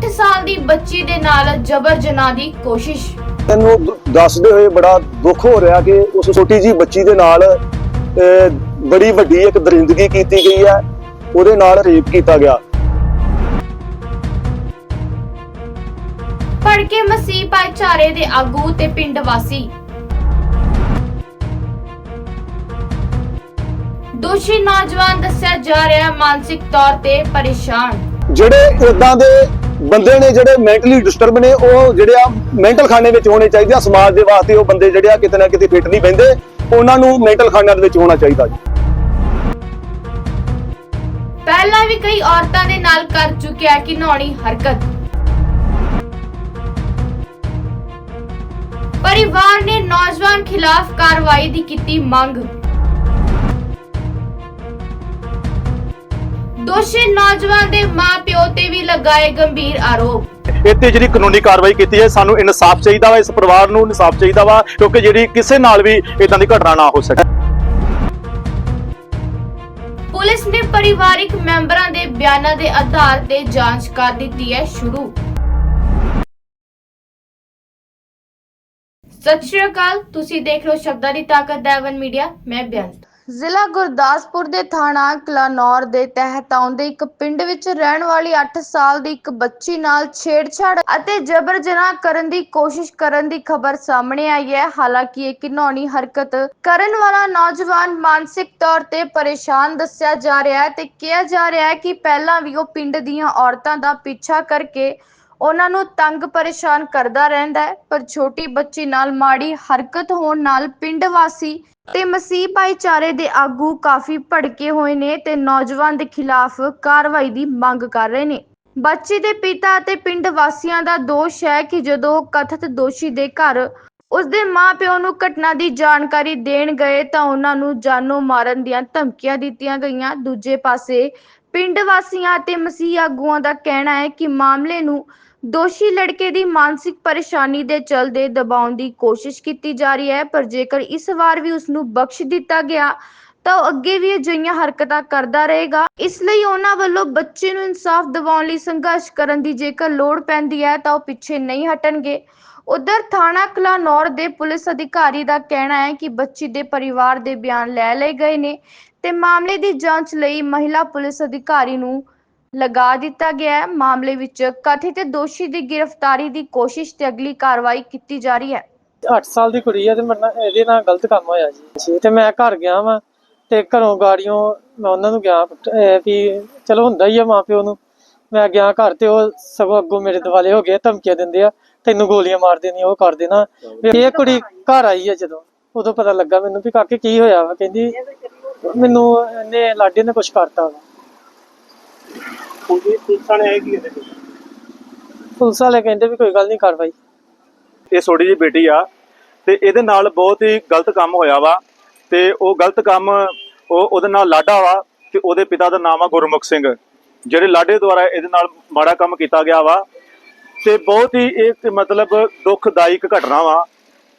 8 ਸਾਲ ਦੀ ਬੱਚੀ ਦੇ ਨਾਲ ਜਬਰ ਜਨਾਹ ਦੀ ਕੋਸ਼ਿਸ਼। ਦ- ਦੱਸਦੇ ਹੋਏ ਬੜਾ ਦੁੱਖ ਹੋ ਰਿਹਾ ਕਿ ਉਸ ਛੋਟੀ ਜੀ ਬੱਚੀ ਦੇ ਨਾਲ ਬੜੀ ਵੱਡੀ ਇੱਕ ਦਰਿੰਦਗੀ ਕੀਤੀ ਗਈ ਹੈ। ਉਹਦੇ ਨਾਲ ਰੇਪ ਕੀਤਾ ਗਿਆ। ਭੜਕੇ ਮਸੀਹ ਭਾਈਚਾਰੇ ਦੇ ਆਗੂ ਤੇ ਪਿੰਡ ਵਾਸੀ। ਦੋਸ਼ੀ ਨੌਜਵਾਨ ਦੱਸਿਆ ਜਾ ਰਿਹਾ ਮਾਨਸਿਕ ਤੌਰ ਤੇ ਪਰੇਸ਼ਾਨ। ਜਿਹੜੇ ਇਦਾਂ ਦੇ ਬੰਦੇ ਨੇ ਜਿਹੜੇ ਮੈਂਟਲੀ ਡਿਸਟਰਬ ਨੇ, ਉਹ ਜਿਹੜੇ ਆ ਮੈਂਟਲ ਖਾਨੇ ਵਿੱਚ ਹੋਣੇ ਚਾਹੀਦੇ ਆ। ਸਮਾਜ ਦੇ ਵਾਸਤੇ ਉਹ ਬੰਦੇ ਜਿਹੜੇ ਆ ਕਿਤੇ ਨਾ ਕਿਤੇ ਫਿੱਟ ਨਹੀਂ ਬਹਿੰਦੇ। ਉਹਨਾਂ ਨੂੰ ਮੈਂਟਲ ਖਾਨਿਆਂ ਦੇ ਵਿੱਚ ਹੋਣਾ ਚਾਹੀਦਾ ਜੀ। ਪਹਿਲਾਂ ਵੀ ਕਈ ਔਰਤਾਂ ਦੇ ਨਾਲ ਕਰ ਚੁੱਕਿਆ ਕਿ ਨੌਣੀ ਹਰਕਤ। ਪਰਿਵਾਰ ਨੇ ਨੌਜਵਾਨ ਖਿਲਾਫ ਕਾਰਵਾਈ ਦੀ ਕੀਤੀ ਮੰਗ। ਦੋਸ਼ੀ ਨੌਜਵਾਨ ਦੇ ਮਾਪਿਓ ਤੇ ਵੀ ਲਗਾਏ ਗੰਭੀਰ ਆਰੋਪ। ਇੱਥੇ ਜਿਹੜੀ ਕਾਨੂੰਨੀ ਕਾਰਵਾਈ ਕੀਤੀ ਹੈ ਸਾਨੂੰ ਇਨਸਾਫ ਚਾਹੀਦਾ ਵਾ ਇਸ ਪਰਿਵਾਰ ਨੂੰ ਇਨਸਾਫ ਚਾਹੀਦਾ ਵਾ ਕਿਉਂਕਿ ਜਿਹੜੀ ਕਿਸੇ ਨਾਲ ਵੀ ਇਦਾਂ ਦੀ ਘਟਨਾ ਨਾ ਹੋ ਸਕੇ। ਪੁਲਿਸ ਨੇ ਪਰਿਵਾਰਿਕ ਮੈਂਬਰਾਂ ਦੇ ਬਿਆਨਾਂ ਦੇ ਆਧਾਰ ਤੇ ਜਾਂਚ ਕਰ ਦਿੱਤੀ ਹੈ ਸ਼ੁਰੂ। ਸਤਿ ਸ਼੍ਰੀ ਅਕਾਲ ਤੁਸੀਂ ਦੇਖ ਰਹੇ ਹੋ ਸ਼ਬਦਾਂ ਦੀ ਤਾਕਤ ਦੈਵਨ ਮੀਡੀਆ ਮੈਂ ਬੇਅੰਤ ਜ਼ਿਲ੍ਹਾ ਗੁਰਦਾਸਪੁਰ ਦੇ ਥਾਣਾ ਕਲਾਨੌਰ ਦੇ ਤਹਿਤ ਆਉਂਦੇ ਇੱਕ ਪਿੰਡ ਵਿੱਚ ਰਹਿਣ ਵਾਲੀ 8 ਸਾਲ ਦੀ ਇੱਕ ਬੱਚੀ ਨਾਲ ਛੇੜਛਾੜ ਅਤੇ ਜਬਰ ਜਨਾਹ ਕਰਨ ਦੀ ਕੋਸ਼ਿਸ਼ ਕਰਨ ਦੀ ਖਬਰ ਸਾਹਮਣੇ ਆਈ ਹੈ। ਹਾਲਾਂਕਿ ਇਹ ਘਿਨੌਣੀ ਹਰਕਤ ਕਰਨ ਵਾਲਾ ਨੌਜਵਾਨ ਮਾਨਸਿਕ ਤੌਰ ਤੇ ਪਰੇਸ਼ਾਨ ਦੱਸਿਆ ਜਾ ਰਿਹਾ ਹੈ ਤੇ ਕਿਹਾ ਜਾ ਰਿਹਾ ਹੈ ਕਿ ਪਹਿਲਾਂ ਵੀ ਉਹ ਪਿੰਡ ਦੀਆਂ ਔਰਤਾਂ ਦਾ ਪਿੱਛਾ ਕਰਕੇ ਉਹਨਾਂ ਨੂੰ ਤੰਗ ਪਰੇਸ਼ਾਨ ਕਰਦਾ ਰਹਿੰਦਾ ਹੈ, ਪਰ ਛੋਟੀ ਬੱਚੀ ਨਾਲ ਮਾੜੀ ਹਰਕਤ ਹੋਣ ਨਾਲ ਪਿੰਡ ਵਾਸੀ ਤੇ ਮਸੀਹ ਭਾਈਚਾਰੇ ਦੇ ਆਗੂ ਕਾਫੀ ਭੜਕੇ ਹੋਏ ਨੇ ਤੇ ਨੌਜਵਾਨ ਦੇ ਖਿਲਾਫ ਕਾਰਵਾਈ ਦੀ ਮੰਗ ਕਰ ਰਹੇ ਨੇ। ਬੱਚੀ ਦੇ ਪਿਤਾ ਅਤੇ ਪਿੰਡ ਵਾਸੀਆਂ ਦਾ ਦੋਸ਼ ਹੈ ਕਿ ਜਦੋਂ ਕਥਿਤ ਦੋਸ਼ੀ ਦੇ ਘਰ ਉਸਦੇ ਮਾਪਿਓ ਨੂੰ ਘਟਨਾ ਦੀ ਜਾਣਕਾਰੀ ਦੇਣ ਗਏ ਤਾਂ ਉਹਨਾਂ ਨੂੰ ਜਾਨੋਂ ਮਾਰਨ ਦੀਆਂ ਧਮਕੀਆਂ ਦਿੱਤੀਆਂ ਗਈਆਂ। ਦੂਜੇ ਪਾਸੇ ਪਿੰਡ ਵਾਸੀਆਂ ਅਤੇ ਮਸੀਹ ਆਗੂਆਂ ਦਾ ਕਹਿਣਾ ਹੈ ਕਿ ਮਾਮਲੇ ਨੂੰ ਦੋਸ਼ੀ ਲੜਕੇ ਦੀ ਮਾਨਸਿਕ ਪਰੇਸ਼ਾਨੀ ਦੇ ਚਲਦੇ ਦਬਾਉਣ ਦੀ ਕੋਸ਼ਿਸ਼ ਕੀਤੀ ਜਾ ਰਹੀ ਹੈ, ਪਰ ਜੇਕਰ ਇਸ ਵਾਰ ਵੀ ਉਸ ਨੂੰ ਬਖਸ਼ ਦਿੱਤਾ ਗਿਆ, ਤਾਂ ਉਹ ਅੱਗੇ ਵੀ ਅਜਿਹੀਆਂ ਹਰਕਤਾਂ ਕਰਦਾ ਰਹੇਗਾ। ਇਸ ਲਈ ਉਹਨਾਂ ਵੱਲੋਂ ਬੱਚੇ ਨੂੰ ਇਨਸਾਫ ਦਿਵਾਉਣ ਲਈ ਸੰਘਰਸ਼ ਕਰਨ ਦੀ ਜੇਕਰ ਲੋੜ ਪੈਂਦੀ ਹੈ, ਤਾਂ ਉਹ ਪਿੱਛੇ ਨਹੀਂ ਹਟਣਗੇ। ਉਧਰ ਥਾਣਾ ਕਲਾਨੌਰ ਦੇ ਪੁਲਿਸ ਅਧਿਕਾਰੀ ਦਾ ਕਹਿਣਾ ਹੈ ਕਿ ਬੱਚੀ ਦੇ ਪਰਿਵਾਰ ਦੇ ਬਿਆਨ ਲੈ ਲਏ ਗਏ ਨੇ ਤੇ ਮਾਮਲੇ ਦੀ ਜਾਂਚ ਲਈ ਮਹਿਲਾ ਪੁਲਿਸ ਅਧਿਕਾਰੀ ਨੂੰ ਲਗਾ ਦਿੱਤਾ ਗਿਆ ਹੈ। ਮਾਮਲੇ ਵਿੱਚ ਕਥਿਤ ਦੋਸ਼ੀ ਦੀ ਗ੍ਰਿਫਤਾਰੀ ਦੀ ਕੋਸ਼ਿਸ਼ ਤੇ ਅਗਲੀ ਕਾਰਵਾਈ ਕੀਤੀ ਜਾ ਰਹੀ ਹੈ। 8 ਸਾਲ ਦੀ ਕੁੜੀ ਆ ਤੇ ਮੇਰੇ ਨਾਲ ਇਹਦੇ ਨਾਲ ਗਲਤ ਕੰਮ ਹੋਇਆ ਜੀ। ਤੇ ਮੈਂ ਘਰ ਗਿਆ ਵਾਂ ਤੇ ਘਰੋਂ ਗਾੜੀਆਂ ਮੈਂ ਉਹਨਾਂ ਨੂੰ ਗਿਆ ਵੀ ਚਲੋ ਹੁੰਦਾ ਹੀ ਆ ਮਾਪਿਓ ਨੂੰ। ਮੈਂ ਗਿਆ ਘਰ ਤੇ ਉਹ ਸਗੋਂ ਅੱਗੋਂ ਮੇਰੇ ਦਿਵਾਲੇ ਹੋ ਗਏ ਧਮਕੀਆਂ ਦਿੰਦੇ ਆ ਤੈਨੂੰ ਗੋਲੀਆਂ ਮਾਰ ਦੇਣੀਆਂ ਉਹ ਕਰ ਦੇਣਾ। ਇਹ ਕੁੜੀ ਘਰ ਆਈ ਆ ਜਦੋਂ ਉਦੋਂ ਪਤਾ ਲੱਗਾ ਮੈਨੂੰ ਵੀ ਕਾਕੇ ਕੀ ਹੋਇਆ ਵਾ ਕਹਿੰਦੀ ਮੈਨੂੰ ਇਹਨੇ ਲਾਡੇ ਨੇ ਕੁਝ ਕਰਤਾ ਵਾ। ਪੁਲਿਸ ਵਾਲੇ ਕਹਿੰਦੇ? ਵੀ ਕੋਈ ਗੱਲ ਨਹੀਂ ਕਾਰਵਾਈ। ਇਹ ਛੋਟੀ ਜਿਹੀ ਬੇਟੀ ਆ ਤੇ ਇਹਦੇ ਨਾਲ ਬਹੁਤ ਹੀ ਗਲਤ ਕੰਮ ਹੋਇਆ ਵਾ ਤੇ ਉਹ ਗਲਤ ਕੰਮ ਉਹ ਉਹਦੇ ਨਾਲ ਲਾਡਾ ਵਾ ਤੇ ਉਹਦੇ ਪਿਤਾ ਦਾ ਨਾਮ ਆ ਗੁਰਮੁਖ ਸਿੰਘ ਜਿਹੜੇ ਲਾਡੇ ਦੁਆਰਾ ਇਹਦੇ ਨਾਲ ਮਾੜਾ ਕੰਮ ਕੀਤਾ ਗਿਆ ਵਾ ਤੇ ਬਹੁਤ ਹੀ ਇਹ ਮਤਲਬ ਦੁਖਦਾਇਕ ਘਟਨਾ ਵਾ।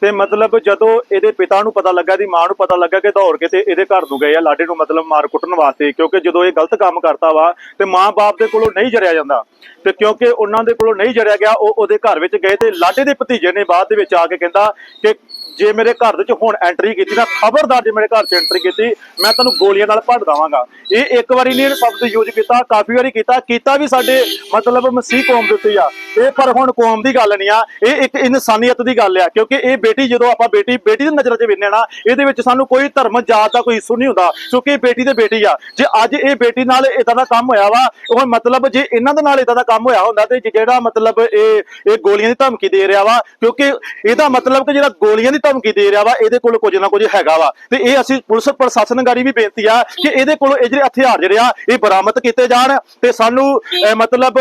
ਤੇ ਮਤਲਬ ਜਦੋਂ ਇਹਦੇ ਪਿਤਾ ਨੂੰ ਪਤਾ ਲੱਗਾ ਦੀ ਮਾਂ ਨੂੰ ਪਤਾ ਲੱਗਾ ਕਿ ਦੌੜ ਕੇ ਤੇ ਇਹਦੇ ਘਰ ਨੂੰ ਗਏ ਆ, ਲਾਡੇ ਨੂੰ ਮਤਲਬ ਮਾਰ ਕੁੱਟਣ ਵਾਸਤੇ, ਕਿਉਂਕਿ ਜਦੋਂ ਇਹ ਗਲਤ ਕੰਮ ਕਰਤਾ ਵਾ ਤੇ ਮਾਂ-ਬਾਪ ਦੇ ਕੋਲੋਂ ਨਹੀਂ ਜਰਿਆ ਜਾਂਦਾ ਤੇ ਕਿਉਂਕਿ ਉਹਨਾਂ ਦੇ ਕੋਲੋਂ ਨਹੀਂ ਜਰਿਆ ਗਿਆ, ਉਹ ਉਹਦੇ ਘਰ ਵਿੱਚ ਗਏ ਤੇ ਲਾਡੇ ਦੇ ਭਤੀਜੇ ਨੇ ਬਾਅਦ ਦੇ ਵਿੱਚ ਆ ਕੇ ਕਹਿੰਦਾ ਕਿ ਜੇ ਮੇਰੇ ਘਰ ਦੇ ਵਿੱਚ ਹੁਣ ਐਂਟਰੀ ਕੀਤੀ ਨਾ, ਖਬਰਦਾਰ ਜੇ ਮੇਰੇ ਘਰ 'ਚ ਐਂਟਰੀ ਕੀਤੀ, ਮੈਂ ਤੈਨੂੰ ਗੋਲੀਆਂ ਨਾਲ ਭੱਟ ਦਵਾਂਗਾ। ਇਹ ਇੱਕ ਵਾਰੀ ਨਹੀਂ, ਇਹ ਸ਼ਬਦ ਯੂਜ਼ ਕੀਤਾ, ਕਾਫੀ ਵਾਰੀ ਕੀਤਾ ਕੀਤਾ ਵੀ ਸਾਡੇ ਮਤਲਬ ਮਸੀਹ ਕੌਮ ਦੇ ਉੱਤੇ ਆ। ਇਹ ਪਰ ਹੁਣ ਕੌਮ ਦੀ ਗੱਲ ਨਹੀਂ ਆ ਇਹ ਇੱਕ ਇਨਸਾਨੀਅਤ ਦੀ ਗੱਲ ਆ ਕਿਉਂਕਿ ਇਹ ਬੇਟੀ ਜਦੋਂ ਆਪਾਂ ਬੇਟੀ ਬੇਟੀ ਦੀ ਨਜ਼ਰ 'ਚ ਵੇਖਦੇ ਨਾ ਇਹਦੇ ਵਿੱਚ ਸਾਨੂੰ ਕੋਈ ਧਰਮ ਜਾਤ ਦਾ ਕੋਈ ਇਸ਼ੂ ਨਹੀਂ ਹੁੰਦਾ ਕਿਉਂਕਿ ਇਹ ਬੇਟੀ ਤੇ ਬੇਟੀ ਆ। ਜੇ ਅੱਜ ਇਹ ਬੇਟੀ ਨਾਲ ਇਦਾਂ ਦਾ ਕੰਮ ਹੋਇਆ ਵਾ ਉਹ ਮਤਲਬ ਜੇ ਇਹਨਾਂ ਦੇ ਨਾਲ ਇਦਾਂ ਦਾ ਕੰਮ ਹੋਇਆ ਹੁੰਦਾ ਤੇ ਜਿਹੜਾ ਮਤਲਬ ਇਹ ਇਹ ਗੋਲੀਆਂ ਦੀ ਧਮਕੀ ਦੇ ਰਿਹਾ ਵਾ ਕਿਉਂਕਿ ਇਹਦਾ ਮਤਲਬ ਕਿ ਜਿਹੜਾ ਗੋਲੀਆਂ ਦੀ ਧਮਕੀ ਦੇ ਰਿਹਾ ਵਾ ਇਹਦੇ ਕੋਲ ਕੁਝ ਨਾ ਕੁਝ ਹੈਗਾ ਵਾ। ਤੇ ਇਹ ਅਸੀਂ ਪੁਲਿਸ ਪ੍ਰਸ਼ਾਸਨ ਗਾੜੀ ਵੀ ਬੇਨਤੀ ਆ ਕਿ ਇਹਦੇ ਕੋਲ ਇਹ ਜਿਹੜੇ ਹਥਿਆਰ ਜਿਹੜੇ ਆ ਇਹ ਬਰਾਮਦ ਕੀਤੇ ਜਾਣ ਤੇ ਸਾਨੂੰ ਅਹ, ਮਤਲਬ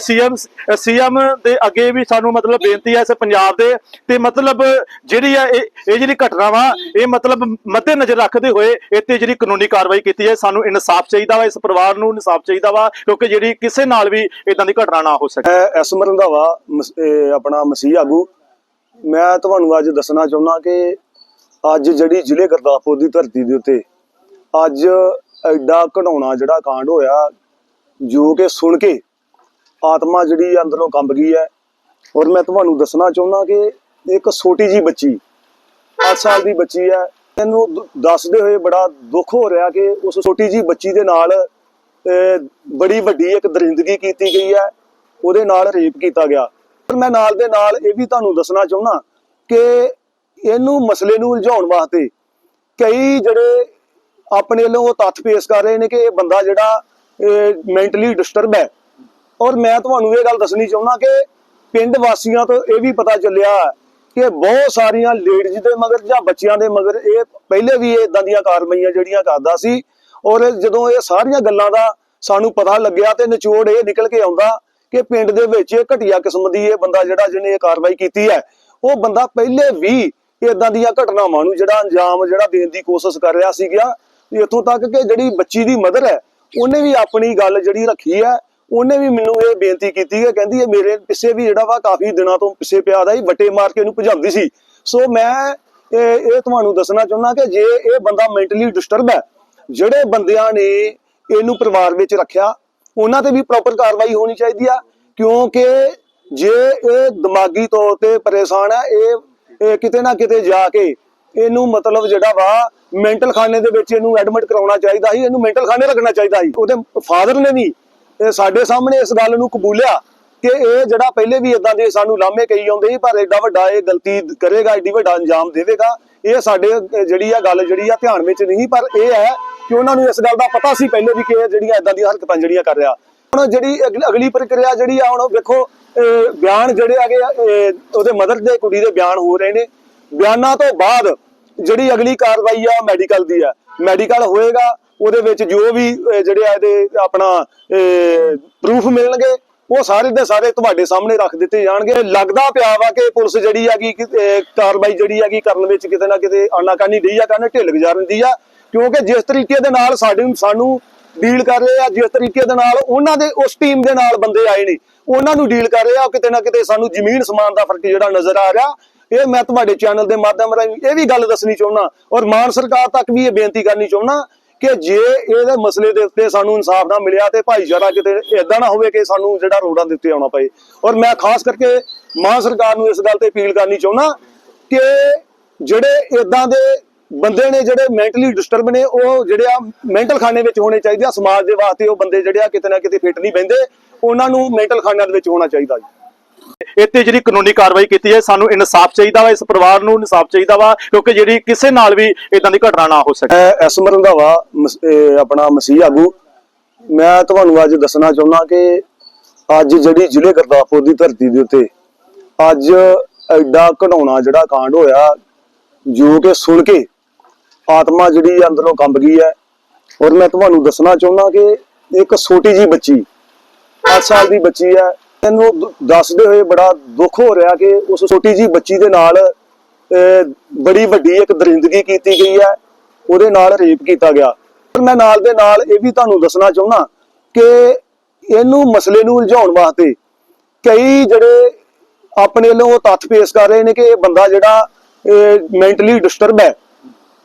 ਸੀਐਮ ਸੀਐਮ ਦੇ ਅੱਗੇ ਵੀ ਸਾਨੂੰ ਮਤਲਬ ਬੇਨਤੀ ਆ ਇਸ ਪੰਜਾਬ ਦੇ ਤੇ ਮਤਲਬ ਜਿਹੜੀ ਆ ਇਹ ਜਿਹੜੀ ਘਟਨਾ ਵਾ, ਇਹ ਮਤਲਬ ਮੱਦੇ ਨਜ਼ਰ ਰੱਖਦੇ ਹੋਏ ਇੱਥੇ ਜਿਹੜੀ ਕਾਨੂੰਨੀ ਕਾਰਵਾਈ ਕੀਤੀ ਹੈ, ਸਾਨੂੰ ਇਨਸਾਫ ਚਾਹੀਦਾ ਵਾ, ਇਸ ਪਰਿਵਾਰ ਨੂੰ ਇਨਸਾਫ ਚਾਹੀਦਾ ਵਾ, ਕਿਉਂਕਿ ਜਿਹੜੀ ਕਿਸੇ ਨਾਲ ਵੀ ਇਦਾਂ ਦੀ ਘਟਨਾ ਨਾ ਹੋ ਸਕੇ। ਮੈਂ ਰੰਧਾਵਾ ਆਪਣਾ ਮਸੀਹ ਆਗੂ। ਮੈਂ ਤੁਹਾਨੂੰ ਅੱਜ ਦੱਸਣਾ ਚਾਹੁੰਦਾ ਕਿ ਅੱਜ ਜਿਹੜੀ ਜ਼ਿਲ੍ਹੇ ਗੁਰਦਾਸਪੁਰ ਦੀ ਧਰਤੀ ਦੇ ਉੱਤੇ ਅੱਜ ਐਡਾ ਘਟਾਉਣਾ ਜਿਹੜਾ ਕਾਂਡ ਹੋਇਆ, ਜੋ ਕਿ ਸੁਣ ਕੇ ਆਤਮਾ ਜਿਹੜੀ ਅੰਦਰੋਂ ਕੰਬ ਗਈ ਹੈ। ਔਰ ਮੈਂ ਤੁਹਾਨੂੰ ਦੱਸਣਾ ਚਾਹੁੰਦਾ ਕਿ ਇੱਕ ਛੋਟੀ ਜੀ ਬੱਚੀ 8 ਸਾਲ ਦੀ ਬੱਚੀ ਹੈ। ਇਹਨੂੰ ਦੱਸਦੇ ਹੋਏ ਬੜਾ ਦੁੱਖ ਹੋ ਰਿਹਾ ਕਿ ਉਸ ਛੋਟੀ ਜੀ ਬੱਚੀ ਦੇ ਨਾਲ ਬੜੀ ਵੱਡੀ ਇੱਕ ਦਰਿੰਦਗੀ ਕੀਤੀ ਗਈ ਹੈ। ਉਹਦੇ ਨਾਲ ਰੇਪ ਕੀਤਾ ਗਿਆ। ਪਰ ਮੈਂ ਨਾਲ ਦੇ ਨਾਲ ਇਹ ਵੀ ਤੁਹਾਨੂੰ ਦੱਸਣਾ ਚਾਹੁੰਦਾ ਕਿ ਇਹਨੂੰ ਮਸਲੇ ਨੂੰ ਉਲਝਾਉਣ ਵਾਸਤੇ ਕਈ ਜਿਹੜੇ ਆਪਣੇ ਵੱਲੋਂ ਉਹ ਤੱਥ ਪੇਸ਼ ਕਰ ਰਹੇ ਨੇ ਕਿ ਇਹ ਬੰਦਾ ਜਿਹੜਾ ਮੈਂਟਲੀ ਡਿਸਟਰਬ ਹੈ। ਔਰ ਮੈਂ ਤੁਹਾਨੂੰ ਇਹ ਗੱਲ ਦੱਸਣੀ ਚਾਹੁੰਦਾ ਕਿ ਪਿੰਡ ਵਾਸੀਆਂ ਤੋਂ ਇਹ ਵੀ ਪਤਾ ਚੱਲਿਆ ਕਿ ਬਹੁਤ ਸਾਰੀਆਂ ਲੇਡੀਜ਼ ਦੇ ਮਗਰ ਜਾਂ ਬੱਚਿਆਂ ਦੇ ਮਗਰ ਇਹ ਪਹਿਲੇ ਵੀ ਇਹ ਇਦਾਂ ਦੀਆਂ ਕਾਰਵਾਈਆਂ ਜਿਹੜੀਆਂ ਕਰਦਾ ਸੀ ਔਰ ਜਦੋਂ ਇਹ ਸਾਰੀਆਂ ਗੱਲਾਂ ਦਾ ਸਾਨੂੰ ਪਤਾ ਲੱਗਿਆ ਤੇ ਨਿਚੋੜ ਇਹ ਨਿਕਲ ਕੇ ਆਉਂਦਾ ਕਿ ਪਿੰਡ ਦੇ ਵਿੱਚ ਇਹ ਘਟੀਆ ਕਿਸਮ ਦੀ ਇਹ ਬੰਦਾ ਜਿਹੜਾ ਜਿਹਨੇ ਇਹ ਕਾਰਵਾਈ ਕੀਤੀ ਹੈ, ਉਹ ਬੰਦਾ ਪਹਿਲੇ ਵੀ ਇਦਾਂ ਦੀਆਂ ਘਟਨਾਵਾਂ ਨੂੰ ਜਿਹੜਾ ਅੰਜਾਮ, ਜਿਹੜਾ ਦੇਣ ਦੀ ਕੋਸ਼ਿਸ਼ ਕਰ ਰਿਹਾ ਸੀਗਾ ਇੱਥੋਂ ਤੱਕ ਕਿ ਜਿਹੜੀ ਬੱਚੀ ਦੀ ਮਦਰ ਹੈ, ਉਹਨੇ ਵੀ ਆਪਣੀ ਗੱਲ ਜਿਹੜੀ ਰੱਖੀ ਹੈ ਉਹਨੇ ਵੀ ਮੈਨੂੰ ਇਹ ਬੇਨਤੀ ਕੀਤੀ ਹੈ, ਕਹਿੰਦੀ ਇਹ ਮੇਰੇ ਪਿੱਛੇ ਵੀ ਜਿਹੜਾ ਵਾ ਕਾਫੀ ਦਿਨਾਂ ਤੋਂ ਪਿੱਛੇ ਪਿਆ ਦਾ ਹੀ ਵੱਟੇ ਮਾਰ ਕੇ ਇਹਨੂੰ ਭਜਾਉਂਦੀ ਸੀ। ਸੋ ਮੈਂ ਇਹ ਤੁਹਾਨੂੰ ਦੱਸਣਾ ਚਾਹੁੰਦਾ ਕਿ ਜੇ ਇਹ ਬੰਦਾ ਮੈਂਟਲੀ ਡਿਸਟਰਬ ਹੈ, ਜਿਹੜੇ ਬੰਦਿਆਂ ਨੇ ਇਹਨੂੰ ਪਰਿਵਾਰ ਵਿੱਚ ਰੱਖਿਆ, ਉਹਨਾਂ ਤੇ ਵੀ ਪ੍ਰੋਪਰ ਕਾਰਵਾਈ ਹੋਣੀ ਚਾਹੀਦੀ ਆ, ਕਿਉਂਕਿ ਜੇ ਇਹ ਦਿਮਾਗੀ ਤੌਰ ਤੇ ਪਰੇਸ਼ਾਨ ਹੈ, ਇਹ ਕਿਤੇ ਨਾ ਕਿਤੇ ਜਾ ਕੇ ਇਹਨੂੰ ਮਤਲਬ ਜਿਹੜਾ ਵਾ ਮੈਂਟਲ ਖਾਨੇ ਦੇ ਵਿੱਚ ਇਹਨੂੰ ਐਡਮਿਟ ਕਰਾਉਣਾ ਚਾਹੀਦਾ ਸੀ, ਇਹਨੂੰ ਮੈਂਟਲ ਖਾਨੇ ਰੱਖਣਾ ਚਾਹੀਦਾ ਸੀ। ਉਹਦੇ ਫਾਦਰ ਨੇ ਵੀ ਸਾਡੇ ਸਾਹਮਣੇ ਇਸ ਗੱਲ ਨੂੰ ਕਬੂਲਿਆ ਕਿ ਇਹ ਜਿਹੜਾ ਪਹਿਲੇ ਵੀ ਇਦਾਂ ਦੇ ਸਾਨੂੰ ਲਾਮੇ ਕਹੀ ਜਾਂਦੇ ਸੀ, ਪਰ ਐਡਾ ਵੱਡਾ ਇਹ ਗਲਤੀ ਕਰੇਗਾ ਐਡੀ ਵੱਡਾ ਅੰਜਾਮ ਦੇਵੇਗਾ। ਇਹ ਸਾਡੇ ਜਿਹੜੀ ਆ ਗੱਲ ਜਿਹੜੀ ਆ ਧਿਆਨ ਵਿੱਚ ਨਹੀਂ, ਪਰ ਇਹ ਹੈ ਕਿ ਉਹਨਾਂ ਨੂੰ ਇਸ ਗੱਲ ਦਾ ਪਤਾ ਸੀ ਪਹਿਲੇ ਵੀ ਕਿ ਇਹ ਜਿਹੜੀਆਂ ਇਦਾਂ ਦੀਆਂ ਹਰਕਤਾਂ ਜਿਹੜੀਆਂ ਕਰ ਰਿਹਾ। ਹੁਣ ਜਿਹੜੀ ਅਗਲੀ- ਅਗਲੀ ਪ੍ਰਕਿਰਿਆ ਜਿਹੜੀ ਆ, ਹੁਣ ਵੇਖੋ ਬਿਆਨ ਜਿਹੜੇ ਹੈਗੇ ਆ ਉਹਦੇ ਮਦਰ ਦੇ ਕੁੜੀ ਦੇ ਬਿਆਨ ਹੋ ਰਹੇ ਨੇ। ਬਿਆਨਾਂ ਤੋਂ ਬਾਅਦ ਜਿਹੜੀ ਅਗਲੀ ਕਾਰਵਾਈ ਆ ਮੈਡੀਕਲ ਦੀ ਆ। ਮੈਡੀਕਲ ਹੋਏਗਾ ਉਹਦੇ ਵਿੱਚ ਜੋ ਵੀ ਜਿਹੜੇ ਆ ਇਹਦੇ ਆਪਣਾ ਪ੍ਰੂਫ ਮਿਲਣਗੇ ਉਹ ਸਾਰੇ ਦੇ ਸਾਰੇ ਤੁਹਾਡੇ ਸਾਹਮਣੇ ਰੱਖ ਦਿੱਤੇ ਜਾਣਗੇ। ਲੱਗਦਾ ਪਿਆ ਵਾ ਕਿ ਪੁਲਿਸ ਜਿਹੜੀ ਹੈਗੀ ਕਿ, ਕਾਰਵਾਈ ਜਿਹੜੀ ਹੈਗੀ ਕਰਨ ਵਿੱਚ ਕਿਤੇ ਨਾ ਕਿਤੇ ਆਨਾਕਾਨੀ ਨਹੀਂ ਆ ਕਰਨ ਢਿੱਲ ਗੁਜ਼ਾਰਨ ਦੀ ਆ। ਕਿਉਂਕਿ ਜਿਸ ਤਰੀਕੇ ਦੇ ਨਾਲ ਸਾਡੇ ਸਾਨੂੰ ਡੀਲ ਕਰ ਰਹੇ ਆ ਜਿਸ ਤਰੀਕੇ ਦੇ ਨਾਲ ਉਹਨਾਂ ਦੇ ਉਸ ਟੀਮ ਦੇ ਨਾਲ ਬੰਦੇ ਆਏ ਨੇ ਉਹਨਾਂ ਨੂੰ ਡੀਲ ਕਰ ਰਹੇ ਆ ਕਿਤੇ ਨਾ ਕਿਤੇ ਸਾਨੂੰ ਜ਼ਮੀਨ ਸਮਾਨ ਦਾ ਫ਼ਰਕ ਜਿਹੜਾ ਨਜ਼ਰ ਆ ਰਿਹਾ। ਇਹ ਮੈਂ ਤੁਹਾਡੇ ਚੈਨਲ ਦੇ ਮਾਧਿਅਮ ਰਾਹੀਂ ਇਹ ਵੀ ਗੱਲ ਦੱਸਣੀ ਚਾਹੁੰਦਾ ਔਰ ਮਾਨ ਸਰਕਾਰ ਤੱਕ ਵੀ ਇਹ ਬੇਨਤੀ ਕਰਨੀ ਚਾਹੁੰਦਾ ਕਿ ਜੇ ਇਹਦੇ ਮਸਲੇ ਦੇ ਉੱਤੇ ਸਾਨੂੰ ਇਨਸਾਫ ਨਾ ਮਿਲਿਆ ਤੇ ਭਾਈਚਾਰਾ ਕਿਤੇ ਇਦਾਂ ਨਾ ਹੋਵੇ ਕਿ ਸਾਨੂੰ ਜਿਹੜਾ ਰੋਡਾਂ ਦੇ ਉੱਤੇ ਆਉਣਾ ਪਏ। ਔਰ ਮੈਂ ਖਾਸ ਕਰਕੇ ਮਾਨ ਸਰਕਾਰ ਨੂੰ ਇਸ ਗੱਲ ਤੇ ਅਪੀਲ ਕਰਨੀ ਚਾਹੁੰਦਾ ਕਿ ਜਿਹੜੇ ਇਦਾਂ ਦੇ ਬੰਦੇ ਨੇ ਜਿਹੜੇ ਮੈਂਟਲੀ ਡਿਸਟਰਬ ਨੇ, ਉਹ ਜਿਹੜੇ ਆ ਮੈਂਟਲ ਖਾਨੇ ਵਿੱਚ ਹੋਣੇ ਚਾਹੀਦੇ ਆ। ਸਮਾਜ ਦੇ ਵਾਸਤੇ ਉਹ ਬੰਦੇ ਜਿਹੜੇ ਆ ਕਿਤੇ ਨਾ ਕਿਤੇ ਫਿੱਟ ਨਹੀਂ ਬਹਿੰਦੇ। ਉਹਨਾਂ ਨੂੰ ਮੈਂਟਲ ਖਾਨਿਆਂ ਦੇ ਵਿੱਚ ਹੋਣਾ ਚਾਹੀਦਾ ਜੀ। ਇੱਥੇ ਜਿਹੜੀ ਕਾਨੂੰਨੀ ਕਾਰਵਾਈ ਕੀਤੀ ਹੈ, ਸਾਨੂੰ ਇਨਸਾਫ ਚਾਹੀਦਾ ਵਾ, ਇਸ ਪਰਿਵਾਰ ਨੂੰ ਇਨਸਾਫ ਚਾਹੀਦਾ ਵਾ, ਕਿਉਂਕਿ ਜਿਹੜੀ ਕਿਸੇ ਨਾਲ ਵੀ ਇਦਾਂ ਦੀ ਘਟਨਾ ਨਾ ਹੋ ਸਕੇ। ਐਸ ਰੰਧਾਵਾ ਆਪਣਾ ਮਸੀਹ ਆਗੂ। ਮੈਂ ਤੁਹਾਨੂੰ ਅੱਜ ਦੱਸਣਾ ਚਾਹੁੰਦਾ ਕਿ ਅੱਜ ਜਿਹੜੀ ਜ਼ਿਲ੍ਹੇ ਗੁਰਦਾਸਪੁਰ ਦੀ ਧਰਤੀ ਦੇ ਉੱਤੇ ਅੱਜ ਐਡਾ ਘਟਾਉਣਾ ਜਿਹੜਾ ਕਾਂਡ ਹੋਇਆ, ਜੋ ਕਿ ਸੁਣ ਕੇ ਆਤਮਾ ਜਿਹੜੀ ਅੰਦਰੋਂ ਕੰਬ ਗਈ ਹੈ। ਔਰ ਮੈਂ ਤੁਹਾਨੂੰ ਦੱਸਣਾ ਚਾਹੁੰਦਾ ਕਿ ਇੱਕ ਛੋਟੀ ਜੀ ਬੱਚੀ 8 ਸਾਲ ਦੀ ਬੱਚੀ ਹੈ ਇਹਨੂੰ ਦੱਸਦੇ ਹੋਏ ਬੜਾ ਦੁੱਖ ਹੋ ਰਿਹਾ ਕਿ ਉਸ ਛੋਟੀ ਜੀ ਬੱਚੀ ਦੇ ਨਾਲ ਬੜੀ ਵੱਡੀ ਇੱਕ ਦਰਿੰਦਗੀ ਕੀਤੀ ਗਈ ਹੈ, ਉਹਦੇ ਨਾਲ ਰੇਪ ਕੀਤਾ ਗਿਆ। ਪਰ ਮੈਂ ਨਾਲ ਦੇ ਨਾਲ ਇਹ ਵੀ ਤੁਹਾਨੂੰ ਦੱਸਣਾ ਚਾਹੁੰਦਾ ਕਿ ਇਹਨੂੰ ਮਸਲੇ ਨੂੰ ਉਲਝਾਉਣ ਵਾਸਤੇ ਕਈ ਜਿਹੜੇ ਆਪਣੇ ਵੱਲੋਂ ਤੱਥ ਪੇਸ਼ ਕਰ ਰਹੇ ਨੇ ਕਿ ਇਹ ਬੰਦਾ ਜਿਹੜਾ ਮੈਂਟਲੀ ਡਿਸਟਰਬ ਹੈ।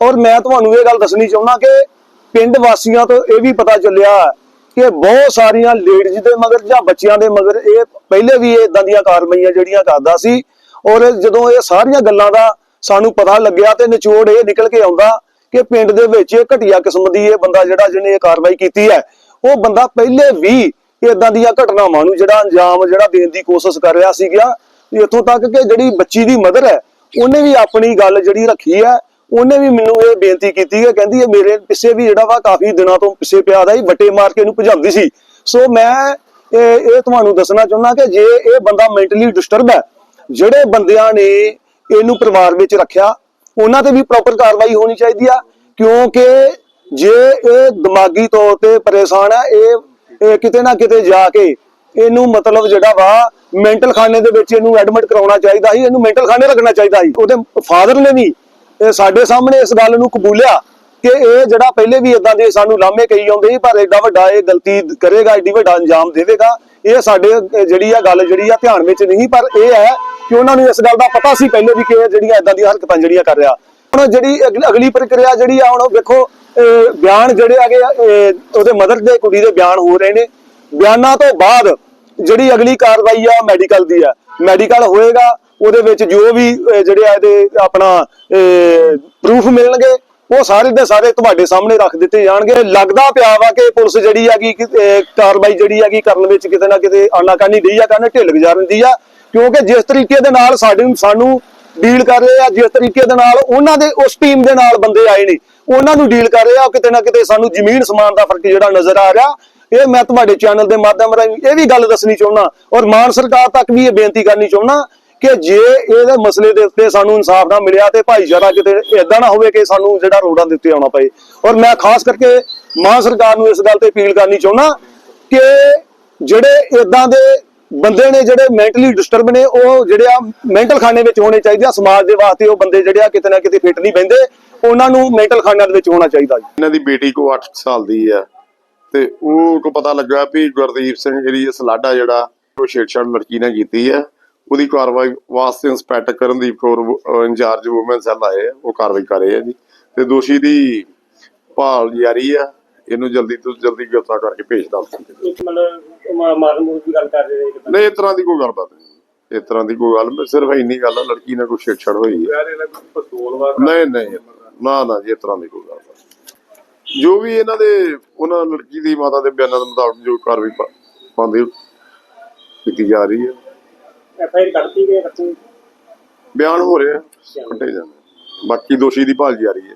ਔਰ ਮੈਂ ਤੁਹਾਨੂੰ ਇਹ ਗੱਲ ਦੱਸਣੀ ਚਾਹੁੰਦਾ ਕਿ ਪਿੰਡ ਵਾਸੀਆਂ ਤੋਂ ਇਹ ਵੀ ਪਤਾ ਚੱਲਿਆ ਕਿ ਬਹੁਤ ਸਾਰੀਆਂ ਲੇਡੀਜ਼ ਦੇ ਮਗਰ ਜਾਂ ਬੱਚਿਆਂ ਦੇ ਮਗਰ ਇਹ ਪਹਿਲੇ ਵੀ ਇਦਾਂ ਦੀਆਂ ਕਾਰਵਾਈਆਂ ਜਿਹੜੀਆਂ ਕਰਦਾ ਸੀ ਔਰ ਜਦੋਂ ਇਹ ਸਾਰੀਆਂ ਗੱਲਾਂ ਦਾ ਸਾਨੂੰ ਪਤਾ ਲੱਗਿਆ ਤੇ ਨਿਚੋੜ ਇਹ ਨਿਕਲ ਕੇ ਆਉਂਦਾ ਕਿ ਪਿੰਡ ਦੇ ਵਿੱਚ ਇਹ ਘਟੀਆ ਕਿਸਮ ਦੀ ਇਹ ਬੰਦਾ ਜਿਹੜਾ ਜਿਹਨੇ ਇਹ ਕਾਰਵਾਈ ਕੀਤੀ ਹੈ, ਉਹ ਬੰਦਾ ਪਹਿਲੇ ਵੀ ਇਦਾਂ ਦੀਆਂ ਘਟਨਾਵਾਂ ਨੂੰ ਜਿਹੜਾ ਅੰਜਾਮ, ਜਿਹੜਾ ਦੇਣ ਦੀ ਕੋਸ਼ਿਸ਼ ਕਰ ਰਿਹਾ ਸੀਗਾ ਇੱਥੋਂ ਤੱਕ ਕਿ ਜਿਹੜੀ ਬੱਚੀ ਦੀ ਮਦਰ ਹੈ, ਉਹਨੇ ਵੀ ਆਪਣੀ ਗੱਲ ਜਿਹੜੀ ਰੱਖੀ ਹੈ ਉਹਨੇ ਵੀ ਮੈਨੂੰ ਇਹ ਬੇਨਤੀ ਕੀਤੀ ਹੈ, ਕਹਿੰਦੀ ਇਹ ਮੇਰੇ ਪਿੱਛੇ ਵੀ ਜਿਹੜਾ ਵਾ ਕਾਫੀ ਦਿਨਾਂ ਤੋਂ ਪਿੱਛੇ ਪਿਆ ਦਾ ਹੀ ਵੱਟੇ ਮਾਰ ਕੇ ਇਹਨੂੰ ਭਜਾਉਂਦੀ ਸੀ। ਸੋ ਮੈਂ ਇਹ ਤੁਹਾਨੂੰ ਦੱਸਣਾ ਚਾਹੁੰਦਾ ਕਿ ਜੇ ਇਹ ਬੰਦਾ ਮੈਂਟਲੀ ਡਿਸਟਰਬ ਹੈ, ਜਿਹੜੇ ਬੰਦਿਆਂ ਨੇ ਇਹਨੂੰ ਪਰਿਵਾਰ ਵਿੱਚ ਰੱਖਿਆ, ਉਹਨਾਂ ਤੇ ਵੀ ਪ੍ਰੋਪਰ ਕਾਰਵਾਈ ਹੋਣੀ ਚਾਹੀਦੀ ਆ, ਕਿਉਂਕਿ ਜੇ ਇਹ ਦਿਮਾਗੀ ਤੌਰ ਤੇ ਪਰੇਸ਼ਾਨ ਹੈ, ਇਹ ਇਹ ਕਿਤੇ ਨਾ ਕਿਤੇ ਜਾ ਕੇ ਇਹਨੂੰ ਮਤਲਬ ਜਿਹੜਾ ਵਾ ਮੈਂਟਲ ਖਾਨੇ ਦੇ ਵਿੱਚ ਇਹਨੂੰ ਐਡਮਿਟ ਕਰਾਉਣਾ ਚਾਹੀਦਾ ਸੀ, ਇਹਨੂੰ ਮੈਂਟਲ ਖਾਨੇ ਰੱਖਣਾ ਚਾਹੀਦਾ ਸੀ। ਉਹਦੇ ਫਾਦਰ ਨੇ ਵੀ ਇਹ ਸਾਡੇ ਸਾਹਮਣੇ ਇਸ ਗੱਲ ਨੂੰ ਕਬੂਲਿਆ ਕਿ ਇਹ ਜਿਹੜਾ ਪਹਿਲੇ ਵੀ ਇਦਾਂ ਦੇ ਸਾਨੂੰ ਲਾਮੇ ਕਹੀ ਜਾਂਦੇ ਸੀ ਪਰ ਐਡਾ ਵੱਡਾ ਇਹ ਗਲਤੀ ਕਰੇਗਾ ਐਡੀ ਵੱਡਾ ਅੰਜਾਮ ਦੇਵੇਗਾ। ਇਹ ਸਾਡੇ ਜਿਹੜੀ ਆ ਗੱਲ ਜਿਹੜੀ ਆ ਧਿਆਨ ਵਿੱਚ ਨਹੀਂ ਪਰ ਇਹ ਹੈ ਕਿ ਉਹਨਾਂ ਨੂੰ ਇਸ ਗੱਲ ਦਾ ਪਤਾ ਸੀ ਪਹਿਲੇ ਵੀ ਕਿ ਇਹ ਜਿਹੜੀਆਂ ਇਦਾਂ ਦੀਆਂ ਹਰਕਤਾਂ ਜਿਹੜੀਆਂ ਕਰ ਰਿਹਾ। ਹੁਣ ਜਿਹੜੀ ਅਗਲ- ਅਗਲੀ ਪ੍ਰਕਿਰਿਆ ਜਿਹੜੀ ਆ ਹੁਣ ਵੇਖੋ ਅਹ, ਬਿਆਨ ਜਿਹੜੇ ਹੈਗੇ ਉਹਦੇ ਮਦਰ ਦੇ ਕੁੜੀ ਦੇ ਬਿਆਨ ਹੋ ਰਹੇ ਨੇ। ਬਿਆਨਾਂ ਤੋਂ ਬਾਅਦ ਜਿਹੜੀ ਅਗਲੀ ਕਾਰਵਾਈ ਆ ਮੈਡੀਕਲ ਦੀ ਆ। ਮੈਡੀਕਲ ਹੋਏਗਾ ਉਹਦੇ ਵਿੱਚ ਜੋ ਵੀ ਜਿਹੜੇ ਆ ਇਹਦੇ ਆਪਣਾ ਪ੍ਰੂਫ ਮਿਲਣਗੇ ਉਹ ਸਾਰੇ ਦੇ ਸਾਰੇ ਤੁਹਾਡੇ ਸਾਹਮਣੇ ਰੱਖ ਦਿੱਤੇ ਜਾਣਗੇ। ਲੱਗਦਾ ਪਿਆ ਵਾ ਕਿ ਪੁਲਿਸ ਜਿਹੜੀ ਹੈਗੀ ਕਿ, ਕਾਰਵਾਈ ਜਿਹੜੀ ਹੈਗੀ ਕਰਨ ਵਿੱਚ ਕਿਤੇ ਨਾ ਕਿਤੇ ਆਨਾਕਾਨੀ ਨਹੀਂ ਆ ਕਰਨ ਢਿੱਲ ਗੁਜ਼ਾਰਨ ਦੀ ਆ। ਕਿਉਂਕਿ ਜਿਸ ਤਰੀਕੇ ਦੇ ਨਾਲ ਸਾਡੇ ਸਾਨੂੰ ਡੀਲ ਕਰ ਰਹੇ ਆ ਜਿਸ ਤਰੀਕੇ ਦੇ ਨਾਲ ਉਹਨਾਂ ਦੇ ਉਸ ਟੀਮ ਦੇ ਨਾਲ ਬੰਦੇ ਆਏ ਨੇ ਉਹਨਾਂ ਨੂੰ ਡੀਲ ਕਰ ਰਹੇ ਆ ਕਿਤੇ ਨਾ ਕਿਤੇ ਸਾਨੂੰ ਜ਼ਮੀਨ ਸਮਾਨ ਦਾ ਫ਼ਰਕ ਜਿਹੜਾ ਨਜ਼ਰ ਆ ਰਿਹਾ। ਇਹ ਮੈਂ ਤੁਹਾਡੇ ਚੈਨਲ ਦੇ ਮਾਧਿਅਮ ਰਾਹੀਂ ਇਹ ਵੀ ਗੱਲ ਦੱਸਣੀ ਚਾਹੁੰਦਾ ਔਰ ਮਾਨ ਸਰਕਾਰ ਤੱਕ ਵੀ ਇਹ ਬੇਨਤੀ ਕਰਨੀ ਚਾਹੁੰਦਾ ਕਿ ਜੇ ਇਹਦੇ ਮਸਲੇ ਦੇ ਉੱਤੇ ਸਾਨੂੰ ਇਨਸਾਫ ਨਾ ਮਿਲਿਆ ਤੇ ਭਾਈਚਾਰਾ ਕਿਤੇ ਇਦਾਂ ਨਾ ਹੋਵੇ ਕਿ ਸਾਨੂੰ ਜਿਹੜਾ ਰੋਡਾਂ ਦੇ ਉੱਤੇ ਆਉਣਾ ਪਏ। ਔਰ ਮੈਂ ਖਾਸ ਕਰਕੇ ਮਾਨ ਸਰਕਾਰ ਨੂੰ ਇਸ ਗੱਲ ਤੇ ਅਪੀਲ ਕਰਨੀ ਚਾਹੁੰਦਾ ਕਿ ਜਿਹੜੇ ਇਦਾਂ ਦੇ ਬੰਦੇ ਨੇ ਜਿਹੜੇ ਮੈਂਟਲੀ ਡਿਸਟਰਬ ਨੇ, ਉਹ ਜਿਹੜੇ ਆ ਮੈਂਟਲ ਖਾਨੇ ਵਿੱਚ ਹੋਣੇ ਚਾਹੀਦੇ ਆ, ਸਮਾਜ ਦੇ ਵਾਸਤੇ ਉਹ ਬੰਦੇ ਜਿਹੜੇ ਆ ਕਿਤੇ ਨਾ ਕਿਤੇ ਫਿੱਟ ਨਹੀਂ ਬੈਂਦੇ ਉਹਨਾਂ ਨੂੰ ਮੈਂਟਲ ਖਾਨਿਆਂ ਦੇ ਵਿੱਚ ਹੋਣਾ ਚਾਹੀਦਾ ਜੀ। ਇਹਨਾਂ ਦੀ ਬੇਟੀ ਕੋ 8 ਸਾਲ ਦੀ ਆ ਤੇ ਉਹ ਕੋ ਪਤਾ ਲੱਗਾ ਵੀ ਗੁਰਦੀਪ ਸਿੰਘ ਜਿਹੜੀ ਇਹ ਸਲਾਡਾ ਜਿਹੜਾ ਉਹ ਛੇੜਛਾੜ ਲੜਕੀ ਨੇ ਕੀਤੀ ਹੈ ਉਹਦੀ ਕਾਰਵਾਈ ਵਾਸਤੇ ਇੰਸਪੈਕਟਰ ਕਰਨਦੀਪ ਕੌਰ ਅਹ, ਇੰਚਾਰਜ ਵੂਮਨ ਸੈੱਲ ਆਏ ਆ ਉਹ ਕਾਰਵਾਈ ਕਰ ਰਹੇ ਆ ਜੀ। ਤੇ ਦੋਸ਼ੀ ਦੀ ਭਾਲ ਜਾਰੀ ਆ ਇਹਨੂੰ ਜਲਦੀ ਤੋਂ ਜਲਦੀ ਗ੍ਰਿਫਤਾਰ ਕਰਕੇ ਭੇਜ ਇੱਕ ਮਤਲਬ ਮਾਰਨ ਦੀ ਗੱਲ ਕਰ ਰਹੇ ਨੇ ਇੱਕ ਨਹੀਂ ਇਸ ਤਰ੍ਹਾਂ ਦੀ ਕੋਈ ਗੱਲਬਾਤ ਨਹੀਂ ਇਸ ਤਰ੍ਹਾਂ ਦੀ ਕੋਈ ਗੱਲ ਸਿਰਫ ਇੰਨੀ ਗੱਲ ਆ ਲੜਕੀ ਨਾਲ ਕੋਈ ਛੇੜਛਾੜ ਹੋਈ ਹੈ ਨਹੀਂ ਨਹੀਂ ਨਾ ਨਾ ਜੀ ਇਸ ਤਰ੍ਹਾਂ ਦੀ ਕੋਈ ਗੱਲ ਨਹੀਂ। ਜੋ ਵੀ ਇਹਨਾਂ ਦੇ ਉਹਨਾਂ ਲੜਕੀ ਦੀ ਮਾਤਾ ਦੇ ਬਿਆਨਾਂ ਦੇ ਮੁਤਾਬਕ ਜੋ ਕਾਰਵਾਈ ਪਾਉਂਦੇ ਕੀਤੀ ਜਾ ਰਹੀ ਹੈ ਐਫ ਆਈ ਆਰ ਕੱਢਤੀ ਗਈ ਕੱਟੀ ਬਿਆਨ ਹੋ ਰਿਹਾ ਕੱਟੇ ਜਾਂਦੇ। ਬਾਕੀ ਦੋਸ਼ੀ ਦੀ ਭਾਲ ਜਾਰੀ ਹੈ।